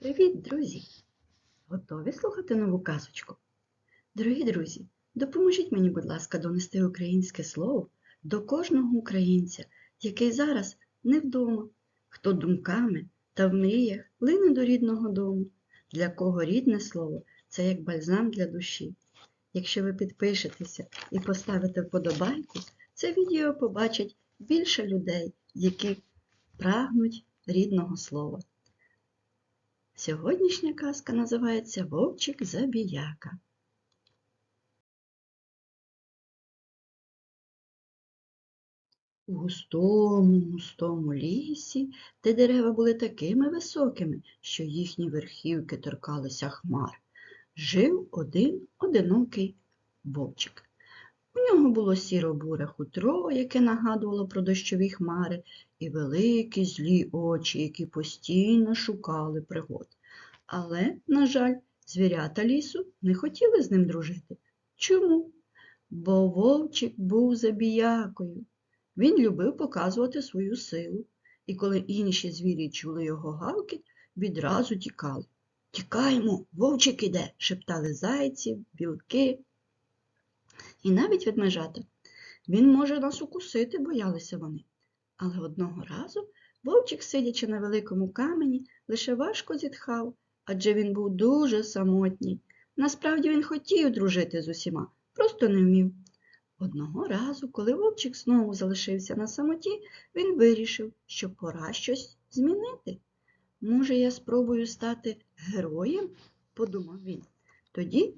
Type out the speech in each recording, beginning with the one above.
Привіт, друзі! Готові слухати нову казочку? Дорогі друзі, допоможіть мені, будь ласка, донести українське слово до кожного українця, який зараз не вдома, хто думками та в мріях лине до рідного дому, для кого рідне слово це як бальзам для душі. Якщо ви підпишетеся і поставите вподобайку, це відео побачить більше людей, які прагнуть рідного слова. Сьогоднішня казка називається Вовчик Забіяка. У густому, густому лісі, де дерева були такими високими, що їхні верхівки торкалися хмар, жив один одинокий вовчик. У нього було сіро-буре хутро, яке нагадувало про дощові хмари, і великі злі очі, які постійно шукали пригод. Але, на жаль, звірята лісу не хотіли з ним дружити. Чому? Бо вовчик був забіякою. Він любив показувати свою силу, і коли інші звірі чули його гавкіт, відразу тікали. Тікаємо, вовчик іде, шептали зайці, білки і навіть ведмежата. Він може нас укусити, боялися вони. Але одного разу вовчик, сидячи на великому камені, лише важко зітхав, адже він був дуже самотній. Насправді він хотів дружити з усіма, просто не вмів. Одного разу, коли вовчик знову залишився на самоті, він вирішив, що пора щось змінити. Може, я спробую стати героєм? подумав він. Тоді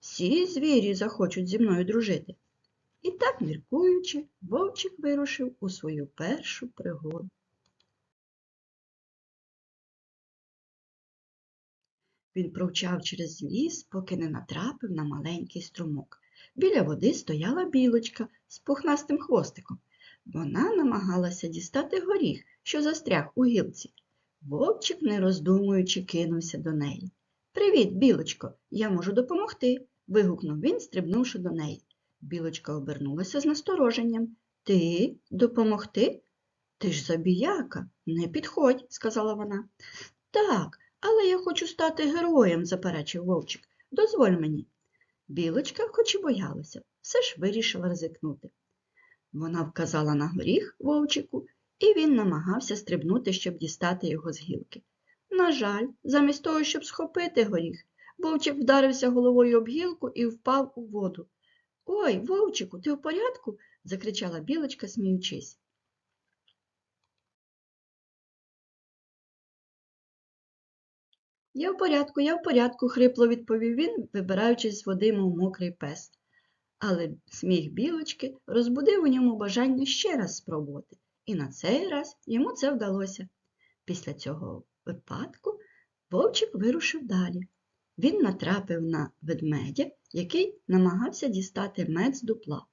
всі звірі захочуть зі мною дружити. І так, міркуючи, вовчик вирушив у свою першу пригоду. Він провчав через ліс, поки не натрапив на маленький струмок. Біля води стояла білочка з пухнастим хвостиком. Вона намагалася дістати горіх, що застряг у гілці. Вовчик, не роздумуючи, кинувся до неї. Привіт, білочко, я можу допомогти. Вигукнув він, стрибнувши до неї. Білочка обернулася з настороженням. Ти допомогти? Ти ж забіяка, не підходь, сказала вона. Так, але я хочу стати героєм, заперечив вовчик. Дозволь мені. Білочка, хоч і боялася, все ж вирішила ризикнути. Вона вказала на горіх вовчику, і він намагався стрибнути, щоб дістати його з гілки. На жаль, замість того, щоб схопити горіх, вовчик вдарився головою об гілку і впав у воду. Ой, вовчику, ти в порядку? закричала білочка, сміючись. Я в порядку, я в порядку, хрипло відповів він, вибираючись з води, мов мокрий пес. Але сміх білочки розбудив у ньому бажання ще раз спробувати, і на цей раз йому це вдалося. Після цього випадку вовчик вирушив далі. Він натрапив на ведмедя, який намагався дістати мед з дупла.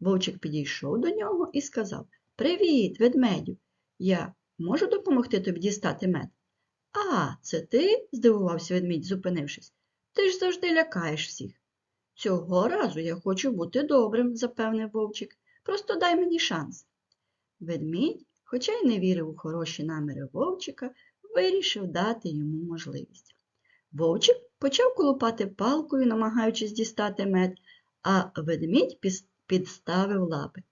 Вовчик підійшов до нього і сказав Привіт, ведмедю! Я можу допомогти тобі дістати мед? А, це ти? здивувався ведмідь, зупинившись. Ти ж завжди лякаєш всіх. Цього разу я хочу бути добрим, запевнив вовчик. Просто дай мені шанс. Ведмідь, хоча й не вірив у хороші наміри вовчика, вирішив дати йому можливість. Вовчик почав колупати палкою, намагаючись дістати мед, а ведмідь підставив лапи.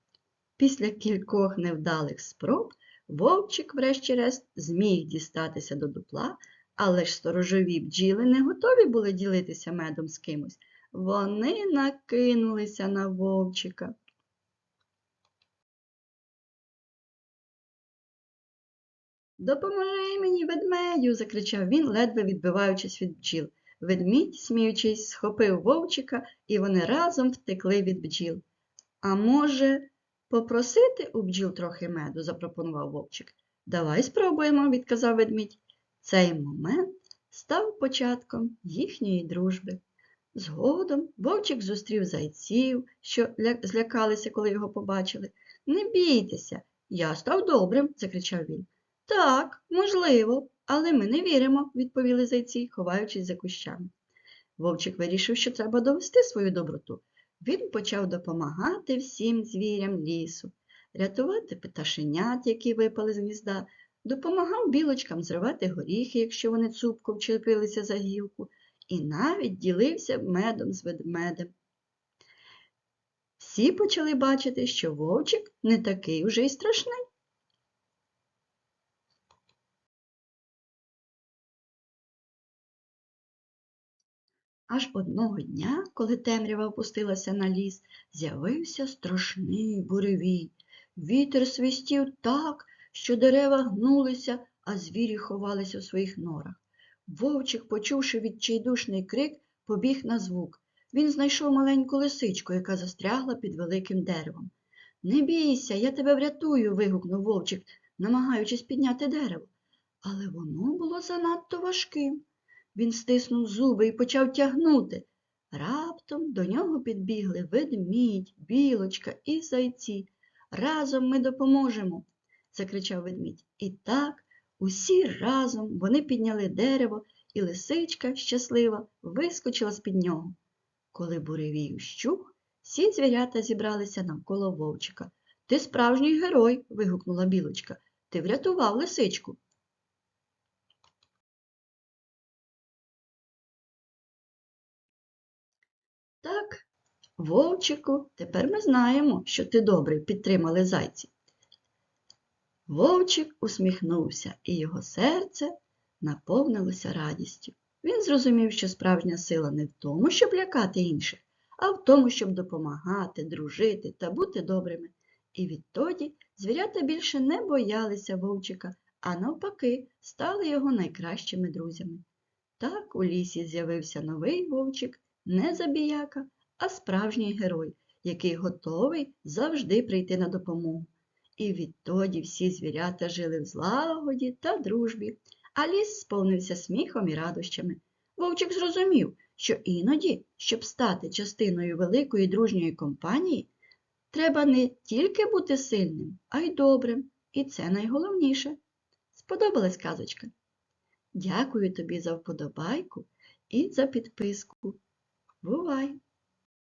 Після кількох невдалих спроб Вовчик, врешті-решт, зміг дістатися до дупла, але ж сторожові бджіли не готові були ділитися медом з кимось. Вони накинулися на вовчика. Допоможи мені, ведмедю, закричав він, ледве відбиваючись від бджіл. Ведмідь, сміючись, схопив вовчика, і вони разом втекли від бджіл. А може, Попросити у бджіл трохи меду, запропонував вовчик. Давай спробуємо, відказав ведмідь. Цей момент став початком їхньої дружби. Згодом вовчик зустрів зайців, що злякалися, коли його побачили. Не бійтеся, я став добрим, закричав він. Так, можливо, але ми не віримо, відповіли зайці, ховаючись за кущами. Вовчик вирішив, що треба довести свою доброту. Він почав допомагати всім звірям лісу, рятувати пташенят, які випали з гнізда, допомагав білочкам зривати горіхи, якщо вони цупко вчепилися за гілку, і навіть ділився медом з ведмедем. Всі почали бачити, що вовчик не такий уже й страшний. Аж одного дня, коли темрява опустилася на ліс, з'явився страшний буревій. Вітер свистів так, що дерева гнулися, а звірі ховалися у своїх норах. Вовчик, почувши відчайдушний крик, побіг на звук. Він знайшов маленьку лисичку, яка застрягла під великим деревом. Не бійся, я тебе врятую. вигукнув вовчик, намагаючись підняти дерево. Але воно було занадто важким. Він стиснув зуби і почав тягнути. Раптом до нього підбігли ведмідь, білочка і зайці. Разом ми допоможемо, закричав ведмідь. І так усі разом вони підняли дерево, і лисичка, щаслива, вискочила з-під нього. Коли буревій ущух, всі звірята зібралися навколо вовчика. Ти справжній герой. вигукнула білочка. Ти врятував лисичку. Так, вовчику, тепер ми знаємо, що ти добрий, підтримали зайці. Вовчик усміхнувся, і його серце наповнилося радістю. Він зрозумів, що справжня сила не в тому, щоб лякати інших, а в тому, щоб допомагати, дружити та бути добрими. І відтоді звірята більше не боялися вовчика, а навпаки, стали його найкращими друзями. Так у лісі з'явився новий вовчик, не забіяка, а справжній герой, який готовий завжди прийти на допомогу. І відтоді всі звірята жили в злагоді та дружбі, а ліс сповнився сміхом і радощами. Вовчик зрозумів, що іноді, щоб стати частиною великої дружньої компанії, треба не тільки бути сильним, а й добрим, і це найголовніше. Сподобалась казочка? Дякую тобі за вподобайку і за підписку. Бувай!